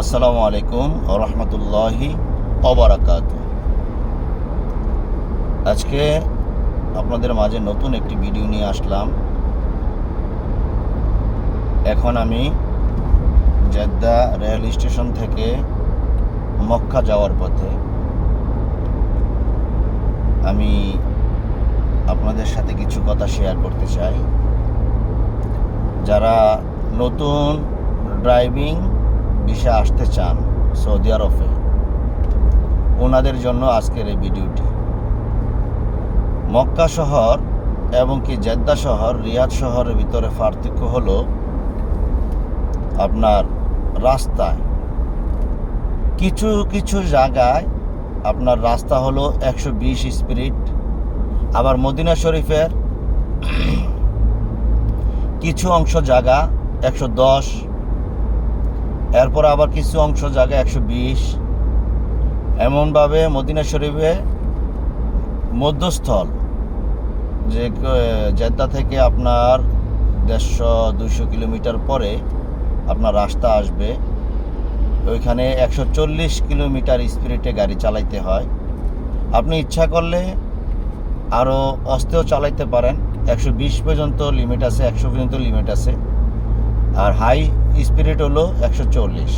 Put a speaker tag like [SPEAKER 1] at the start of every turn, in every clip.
[SPEAKER 1] আসসালামু আলাইকুম রহমতুল্লাহি অবরাকাত আজকে আপনাদের মাঝে নতুন একটি ভিডিও নিয়ে আসলাম। এখন আমি জেদ্দা রেল স্টেশন থেকে মক্কা যাওয়ার পথে আমি আপনাদের সাথে কিছু কথা শেয়ার করতে চাই। যারা নতুন ড্রাইভিং বিষয়ে আসতে চান সৌদি আরবে, ওনাদের জন্য আজকের এই ভিডিওটি। মক্কা শহর এবং কি জেদ্দা শহর, রিয়াদ শহরের ভিতরে পার্থক্য হলো আপনার রাস্তায়। কিছু কিছু জায়গায় আপনার রাস্তা হলো একশো বিশ স্পিরিট আবার মদিনা শরীফের কিছু অংশ জায়গা একশো দশ এরপর আবার কিছু অংশ জায়গা একশো বিশ। এমনভাবে মদিনা শরীফে মধ্যস্থল, যে জেদ্দা থেকে আপনার দেড়শো দুশো কিলোমিটার পরে আপনার রাস্তা আসবে। ওইখানে একশো চল্লিশ কিলোমিটার স্পিরিটে গাড়ি চালাইতে হয়। আপনি ইচ্ছা করলে আরও অস্তেও চালাইতে পারেন। একশো বিশ পর্যন্ত লিমিট আছে, একশো পর্যন্ত লিমিট আছে। আর হাই স্পিরিট হলো একশো চল্লিশ।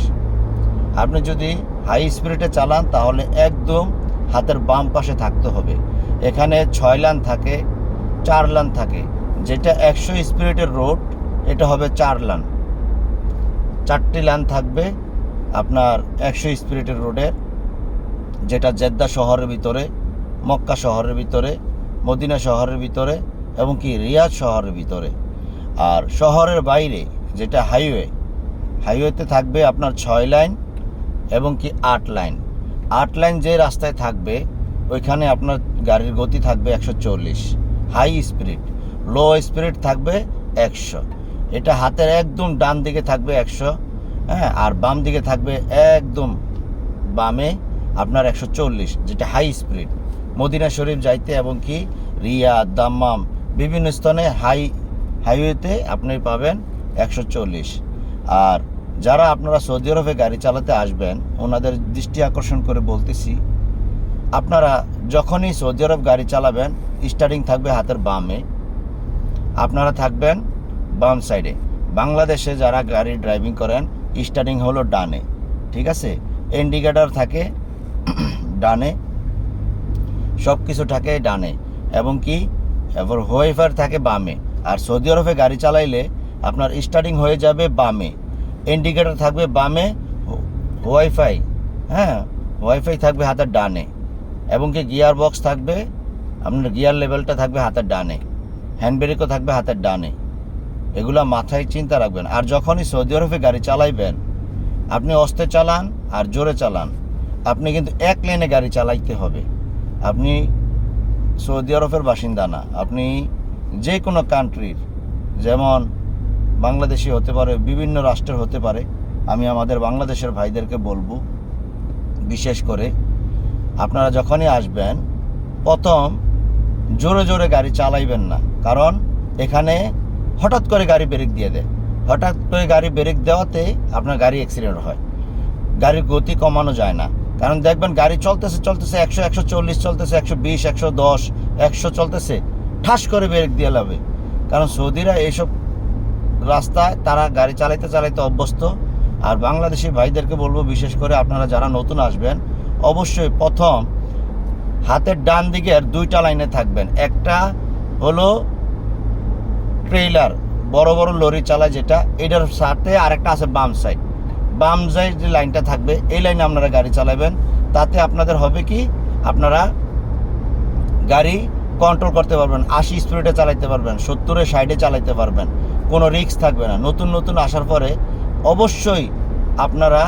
[SPEAKER 1] আপনি যদি হাই স্পিরিটে চালান, তাহলে একদম হাতের বাম পাশে থাকতে হবে। এখানে ছয় লান থাকে, চার লান থাকে। যেটা একশো স্পিরিটের রোড, এটা হবে চার লান। চারটি লান থাকবে আপনার একশো স্পিরিটের রোডের, যেটা জেদ্দা শহরের ভিতরে, মক্কা শহরের ভিতরে, মদিনা শহরের ভিতরে, এবং কি রিয়াদ শহরের ভিতরে। আর শহরের বাইরে, যেটা হাইওয়ে হাইওয়েতে থাকবে আপনার ছয় লাইন এবং কি আট লাইন। আট লাইন যে রাস্তায় থাকবে, ওইখানে আপনার গাড়ির গতি থাকবে একশো চল্লিশ। হাই স্পিরিট লো স্পিরিট থাকবে একশো। এটা হাতের একদম ডান দিকে থাকবে একশো হ্যাঁ আর বাম দিকে থাকবে একদম বামে আপনার একশো চল্লিশ, যেটা হাই স্পিড। মদিনা শরীফ যাইতে এবং কি রিয়াদ, দাম্মাম বিভিন্ন স্থানে হাই, হাইওয়েতে আপনি পাবেন একশো চল্লিশ। আর যারা আপনারা সৌদি আরবে গাড়ি চালাতে আসবেন, ওনাদের দৃষ্টি আকর্ষণ করে বলতেছি, আপনারা যখনই সৌদি আরব গাড়ি চালাবেন স্টার্টিং থাকবে হাতের বামে। আপনারা থাকবেন বাম সাইডে বাংলাদেশে যারা গাড়ি ড্রাইভিং করেন স্টার্টিং হলো ডানে। ঠিক আছে? ইন্ডিকেটার থাকে ডানে। সব কিছু থাকে ডানে। এবং কি? এবার হোয়াইফার থাকে বামে। আর সৌদি আরবে গাড়ি চালাইলে আপনার স্টার্টিং হয়ে যাবে বামে। ইন্ডিকেটর থাকবে বামে ওয়াইফাই হ্যাঁ ওয়াইফাই থাকবে হাতের ডানে। এবং কি গিয়ার বক্স থাকবে, আপনার গিয়ার লেভেলটা থাকবে হাতের ডানে। হ্যান্ড ব্রেকও থাকবে হাতের ডানে। এগুলো মাথায় চিন্তা রাখবেন। আর যখনই সৌদি আরবে গাড়ি চালাইবেন, আপনি অস্তে চালান আর জোরে চালান। আপনি কিন্তু এক লেনে গাড়ি চালাইতে হবে। আপনি সৌদি আরবের বাসিন্দা না। আপনি যে কোনো কান্ট্রির যেমন বাংলাদেশি হতে পারে, বিভিন্ন রাষ্ট্রের হতে পারে, আমি আমাদের বাংলাদেশের ভাইদেরকে বলব, বিশেষ করে আপনারা যখনই আসবেন, প্রথম জোরে জোরে গাড়ি চালাইবেন না। কারণ এখানে হঠাৎ করে গাড়ি ব্রেক দিয়ে দেয়। হঠাৎ করে গাড়ি ব্রেক দেওয়াতে আপনার গাড়ি অ্যাক্সিডেন্ট হয়। গাড়ির গতি কমানো যায় না। কারণ দেখবেন গাড়ি চলতেছে চলতেছে একশো একশো চল্লিশ, চলতেছে একশো বিশ, একশো দশ, একশো চলতেছে। ঠাস করে ব্রেক দিয়ে লাবে কারণ সৌদিরা এইসব রাস্তায় তারা গাড়ি চালাইতে চালাইতে অভ্যস্ত। আর বাংলাদেশি ভাইদেরকে বলব, বিশেষ করে আপনারা যারা নতুন আসবেন, অবশ্যই প্রথম হাতের ডান দিকের দুইটা লাইনে থাকবেন। একটা হলো ট্রেইলার, বড় বড় লরি চালায় যেটা, এটার সাথে আরেকটা আছে বাম সাইড। বাম সাইড যে লাইনটা থাকবে, এই লাইনে আপনারা গাড়ি চালাবেন। তাতে আপনাদের হবে কি, আপনারা গাড়ি কন্ট্রোল করতে পারবেন, আশি স্পিডে চালাইতে পারবেন, সত্তরে সাইডে চালাইতে পারবেন। কোনো রিস্ক থাকবে না। নতুন নতুন আসার পরে অবশ্যই আপনারা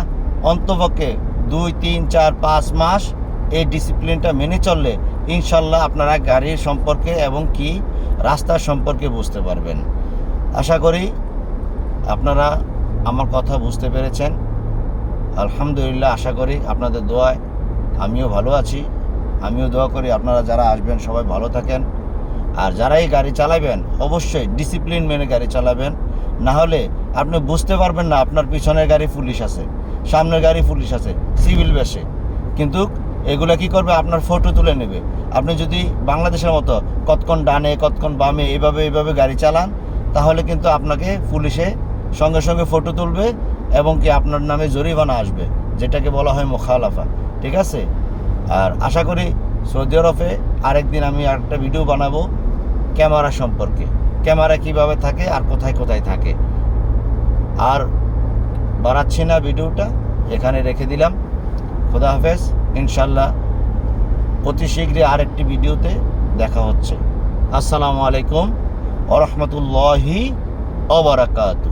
[SPEAKER 1] অন্তপক্ষে দুই, তিন, চার, পাঁচ মাস এই ডিসিপ্লিনটা মেনে চললে ইনশাল্লাহ আপনারা গাড়ির সম্পর্কে এবং কি রাস্তার সম্পর্কে বুঝতে পারবেন। আশা করি আপনারা আমার কথা বুঝতে পেরেছেন। আলহামদুলিল্লাহ, আশা করি আপনাদের দোয়ায় আমিও ভালো আছি। আমিও দোয়া করি আপনারা যারা আসবেন সবাই ভালো থাকেন। আর যারাই গাড়ি চালাবেন, অবশ্যই ডিসিপ্লিন মেনে গাড়ি চালাবেন। না হলে আপনি বুঝতে পারবেন না আপনার পিছনের গাড়ি পুলিশ আছে, সামনের গাড়ি পুলিশ আছে সিভিল বেশে কিন্তু এগুলো কি করবে? আপনার ফটো তুলে নেবে। আপনি যদি বাংলাদেশের মতো কতক্ষণ ডানে, কতক্ষণ বামে এইভাবে এইভাবে গাড়ি চালান, তাহলে কিন্তু আপনাকে পুলিশে সঙ্গে সঙ্গে ফটো তুলবে এবং কি আপনার নামে জরিমানা আসবে, যেটাকে বলা হয় মোখালাফা। ঠিক আছে? আর আশা করি সৌদি আরবে আরেকদিন আমি আরেকটা ভিডিও বানাবো। ক্যামেরা সম্পর্কে। ক্যামেরা কীভাবে থাকে আর কোথায় কোথায় থাকে। আর বাড়াচ্ছি না ভিডিওটা, এখানে রেখে দিলাম। খোদা হাফেজ ইনশাল্লাহ অতি শীঘ্রই আরেকটি ভিডিওতে দেখা হচ্ছে। আসসালামু আলাইকুম ওরহমতুল্লাহি অবরাকাতু